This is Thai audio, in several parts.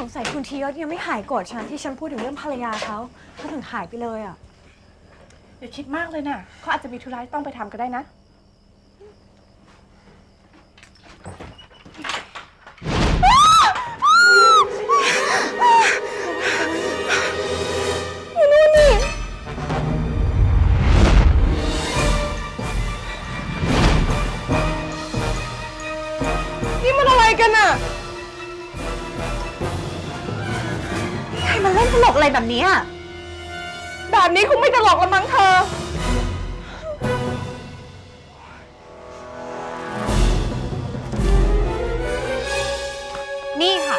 สงสัยคุณทียศยังไม่หายโกรธฉันที่ฉันพูดถึงเรื่องภรรยาเขาเขาถึงหายไปเลยอะ อย่าคิดมากเลยนะเขาอาจจะมีธุระที่ต้องไปทำก็ได้นะ นี่มันอะไรกันอะ ตลกอะไรแบบนี้อะแบบนี้คงไม่ตลกละมั้งเธอ นี่ค่ะ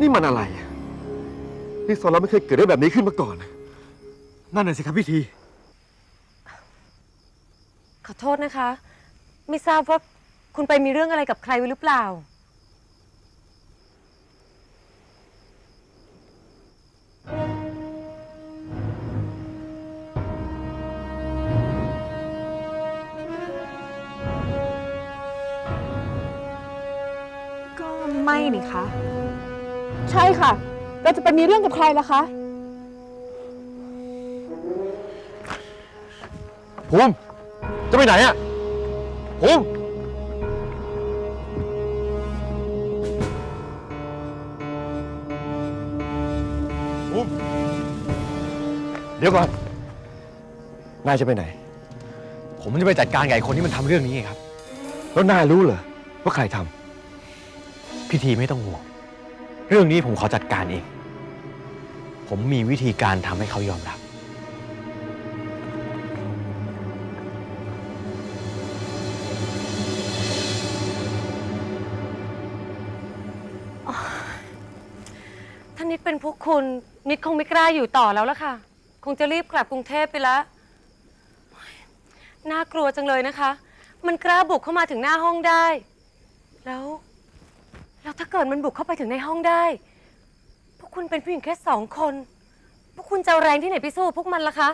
นี่มันอะไรอะที่โซนเราไม่เคยเกิดเรื่องแบบนี้ขึ้นมาก่อน นั่นน่ะสิครับพี่ที ขอโทษนะคะ ไม่ทราบว่า คุณไปมีเรื่องอะไรกับใครไว้หรือเปล่า ก็ไม่นี่คะ ใช่ค่ะ เราจะไปมีเรื่องกับใครล่ะคะ ภูมิจะไปไหนอะภูมิ ภูมิ เดี๋ยวก่อน นายจะไปไหน ผมจะไปจัดการกับไอ้คนที่มันทำเรื่องนี้ไงครับ แล้วนายรู้เหรอว่าใครทพี่ทีไม่ต้องห่วง เรื่องนี้ผมขอจัดการเอง ผมมีวิธีการทำให้เขายอมรับ ดเป็นพวกคุณ นิดคงไม่กล้าอยู่ต่อแล้วล่ะค่ะ คงจะรีบกลับกรุงเทพไปแล้วน่ากลัวจังเลยนะคะ มันกล้าบุกเข้ามาถึงหน้าห้องได้ แล้วแล้วถ้าเกิดมันบุกเข้าไปถึงในห้องได้ พวกคุณเป็นผู้หญิงแค่สองคน พวกคุณจะเอาแรงที่ไหนไปสู้พวกมันล่ะคะ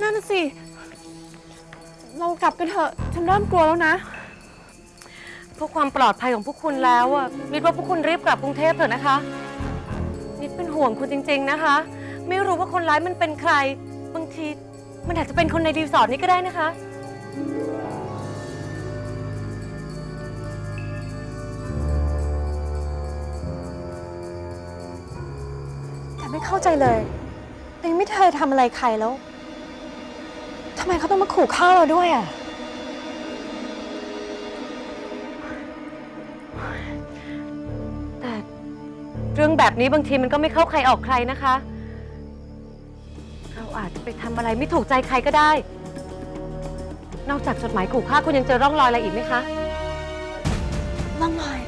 นั่นนะสิ เรากลับกันเถอะ ฉันเริ่มกลัวแล้วนะ พื่อความปลอดภัยของพวกคุณแล้วอะนิดว่าพวกคุณรีบกลับกรุงเทพเถอะนะคะนิดเป็นห่วงคุณจริง ๆนะคะ ไม่รู้ว่าคนร้ายมันเป็นใคร บางทีมันอาจจะเป็นคนในรีสอร์ทนี้ก็ได้นะคะ แต่ไม่เข้าใจเลยตัวเองไม่เคยทำอะไรใครแล้วทำไมเขาต้องมาขู่ฆ่าเราด้วยอะ แต่เรื่องแบบนี้บางทีมันก็ไม่เข้าใครออกใครนะคะ เราอาจจะไปทำอะไรไม่ถูกใจใครก็ได้ นอกจากจดหมายขู่ฆ่าคุณยังเจอร่องรอยอะไรอีกไหมคะร่องรอย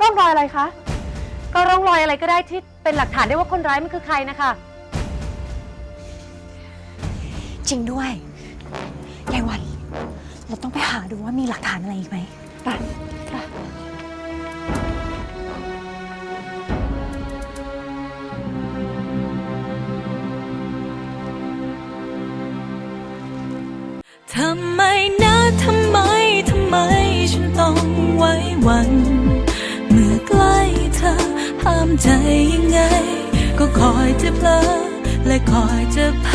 ร่องรอยอะไรคะ ก็ร่องรอยอะไรก็ได้ที่เป็นหลักฐานได้ว่าคนร้ายมันคือใครนะคะ จริงด้วยยายวัน เราต้องไปหาดูว่ามีหลักฐานอะไรอีกไหม ไปไปทำไมนะทำไม ทำไม ฉันต้องไว้วัน เมื่อใกล้เธอ ห้ามใจยังไง ก็คอยจะเพลอและคอยจะพ